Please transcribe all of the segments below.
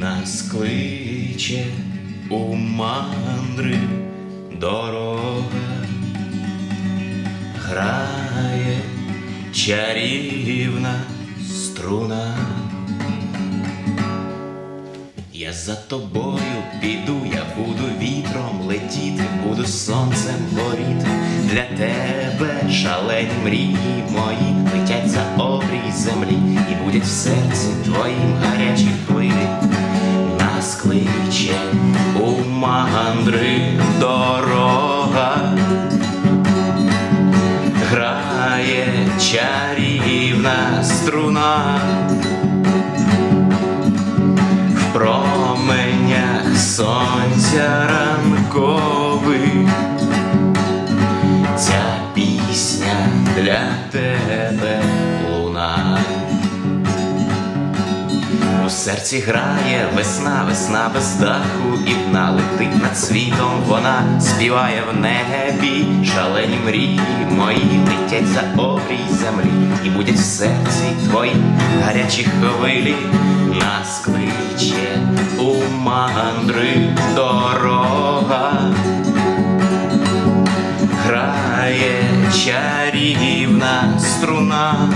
нас кличе у мандри дорога, грає чарівна струна. Я за тобою піду, я буду вітром летіти, буду сонцем горіти. Для тебе шалені мрії мої летять за обрій землі, і будуть в серці твоїм гарячі хвилі. Нас кличе у мандри дорога, грає чарівна струна. В для тебе луна. У серці грає весна, весна без даху і дна летить над світом. Вона співає в небі, шалені мрії мої летять за обрій землі, і будуть в серці твої гарячі хвилі, нас кличе у мандри чарівна струна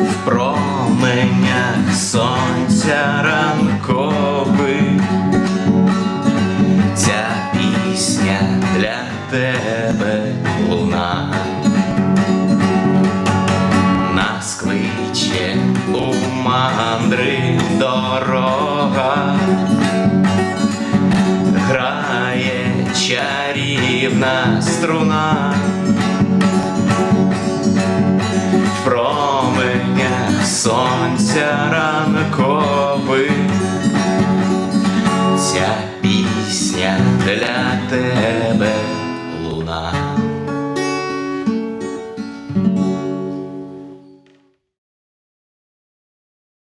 в променях сонця ранкових. Ця пісня для тебе луна. Нас у мандри дорога, грає чарівна струна. Сонця ранкових ця пісня для